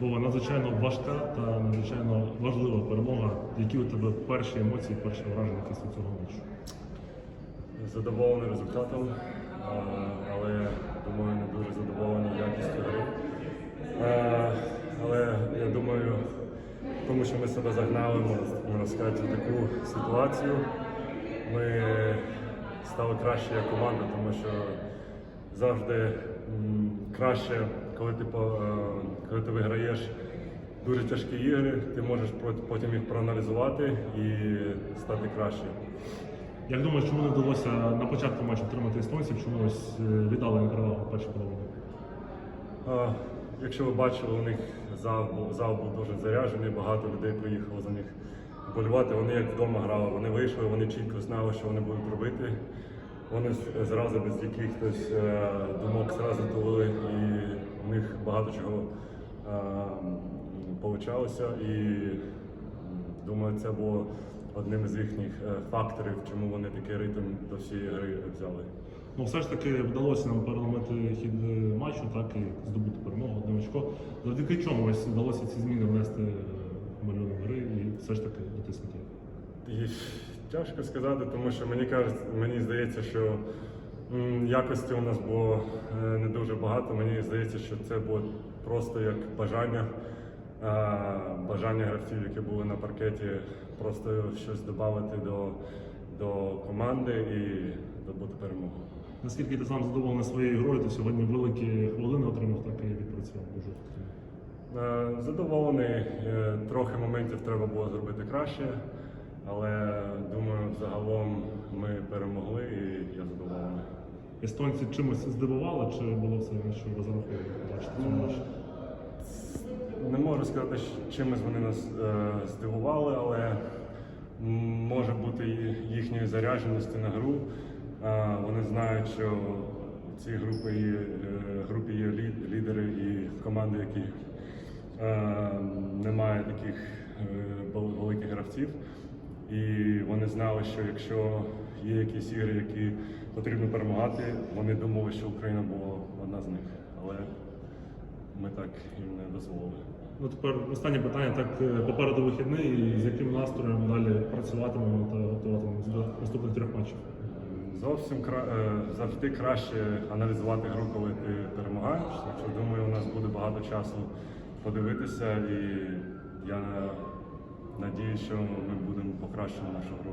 Вова, надзвичайно важка та надзвичайно важлива перемога. Які у тебе перші емоції, перші враження після цього матчу? Задоволений результатом, але думаю, не дуже задоволений якістю гри. Але я думаю, тому що ми себе загнали, можна сказати, в таку ситуацію. Ми стали краще як команда, тому що завжди краще, коли ти, е, коли ти виграєш дуже тяжкі ігри, ти можеш потім їх проаналізувати і стати краще. Як думаєш, чому не вдалося на початку матчу отримати естонців? Чому ось е, віддали їм перевагу половині? А, Якщо ви бачили, у них зал був, зал був дуже заряджений, багато людей приїхало за них вболівати. Вони як вдома грали, вони вийшли, вони чітко знали, що вони будуть робити. Вони зразу без якихось е, думок зразу тулили, і у них багато чого получалося. І думаю, це було одним із їхніх е, факторів, чому вони такий ритм до всієї гри взяли. Ну, все ж таки вдалося нам переламати хід е, матчу, так і здобути перемогу одне очко. Завдяки чому ось вдалося ці зміни внести е, в малюнок гри і все ж таки дотиснути. І тяжко сказати, тому що мені кажуть, мені здається, що якості у нас було е, не дуже багато. Мені здається, що це було просто як бажання, бажання гравців, які були на паркеті, просто щось додати до, до команди і добути перемогу. Наскільки ти сам задоволений своєю грою, ти сьогодні великі хвилини отримав, так і відпрацював дуже. Е, Задоволений, Е, трохи моментів треба було зробити краще, але думаю, загалом ми перемогли і я задоволений. Естонці чимось здивували, чи було все на що розраховували бачити в цьому матчі? Не можу сказати, чимось вони нас е, здивували, але може бути їхньої зарядженості на гру. Е, вони знають, що в цій групі є, е, групі є лідери і команди, які е, немає таких е, великих гравців. І вони знали, що якщо є якісь ігри, які потрібно перемагати, вони думали, що Україна була одна з них. Але ми так їм не дозволили. Ну тепер останнє питання. Так е, попереду вихідний, і з яким настроєм далі працюватимемо та готуватимемося до наступних трьох матчів. Зовсім кра... е, завжди краще аналізувати гру, коли ти перемагаєш. Так що думаю, у нас буде багато часу подивитися, і я надію, що ми будемо покращувати нашу гру.